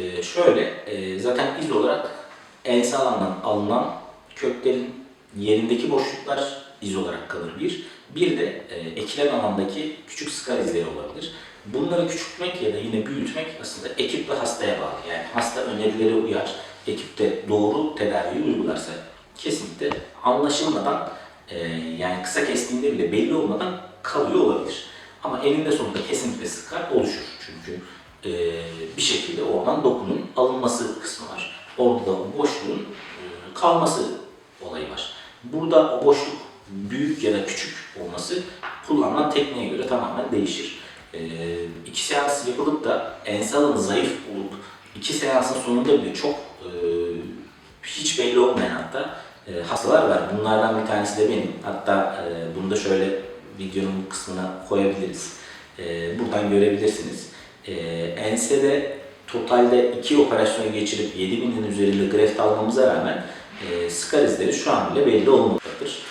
E, şöyle, e, zaten iz olarak ensel alandan alınan köklerin yerindeki boşluklar iz olarak kalır bir. Bir de e, ekilen alandaki küçük skar izleri olabilir. Bunları küçültmek ya da yine büyütmek aslında ekip ve hastaya bağlı. Yani hasta önerilere uyar, ekipte doğru tedaviyi uygularsa kesinlikle anlaşılmadan e, yani kısa kestiğinde bile belli olmadan kalıyor olabilir. Ama eninde sonunda kesinlikle skar olacak. Bir şekilde oradan dokunun alınması kısmı var. Orada da boşluğun e, kalması olayı var. Burada o boşluk büyük ya da küçük olması kullanılan tekniğe göre tamamen değişir. E, iki seans yapılıp da ense alanı zayıf olup iki seansın sonunda bile çok e, hiç belli olmayan hatta e, hastalar var. Bunlardan bir tanesi de benim. Hatta e, bunu da şöyle videonun kısmına koyabiliriz. Buradan görebilirsiniz. E, ensede totalde iki operasyon geçirip 7000'in üzerinde greft almamıza rağmen e, skar izleri şu an bile belli olmaktadır.